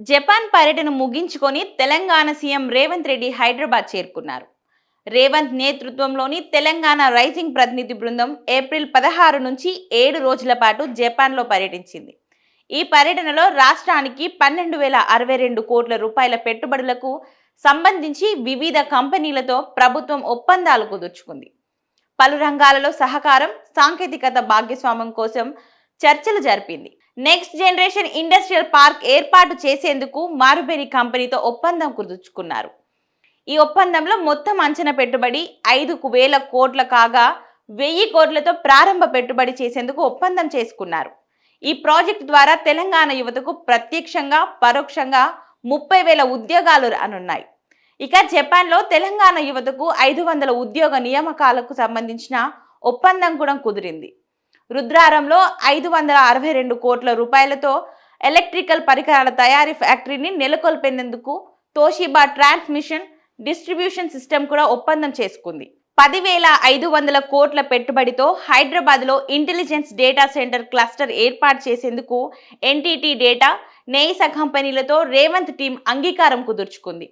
Japan పర్యటన ముగించుకొని Telangana CM Revanth Reddy Hyderabad చేరుకున్నారు. రేవంత్ నేతృత్వంలోని తెలంగాణ రైజింగ్ ప్రతినిధి బృందం ఏప్రిల్ పదహారు నుంచి ఏడు రోజుల పాటు జపాన్లో పర్యటించింది. ఈ పర్యటనలో రాష్ట్రానికి పన్నెండు వేల అరవై రెండు కోట్ల రూపాయల పెట్టుబడులకు సంబంధించి వివిధ కంపెనీలతో ప్రభుత్వం ఒప్పందాలు కుదుర్చుకుంది. పలు రంగాలలో సహకారం సాంకేతికత భాగస్వామ్యం కోసం చర్చలు జరిపింది. నెక్స్ట్ జనరేషన్ ఇండస్ట్రియల్ పార్క్ ఏర్పాటు చేసేందుకు మారుబేరి కంపెనీతో ఒప్పందం కుదుర్చుకున్నారు. ఈ ఒప్పందంలో మొత్తం అంచనా పెట్టుబడి ఐదు వేల కోట్ల కాగా వెయ్యి కోట్లతో ప్రారంభ పెట్టుబడి చేసేందుకు ఒప్పందం చేసుకున్నారు. ఈ ప్రాజెక్టు ద్వారా తెలంగాణ యువతకు ప్రత్యక్షంగా పరోక్షంగా ముప్పై వేల ఉద్యోగాలు అనున్నాయి ఇక జపాన్లో తెలంగాణ యువతకు ఐదు వందల ఉద్యోగ నియామకాలకు సంబంధించిన ఒప్పందం కూడా కుదిరింది. రుద్రారంలో ఐదు వందల అరవై రెండు కోట్ల రూపాయలతో ఎలక్ట్రికల్ పరికరాల తయారీ ఫ్యాక్టరీని నెలకొల్పేందుకు తోషిబా ట్రాన్స్మిషన్ డిస్ట్రిబ్యూషన్ సిస్టమ్ కూడా ఒప్పందం చేసుకుంది. పదివేల ఐదు వందల కోట్ల పెట్టుబడితో హైదరాబాద్లో ఇంటెలిజెన్స్ డేటా సెంటర్ క్లస్టర్ ఏర్పాటు చేసేందుకు ఎన్టీటీ డేటా నేయిసా కంపెనీలతో రేవంత్ టీం అంగీకారం కుదుర్చుకుంది.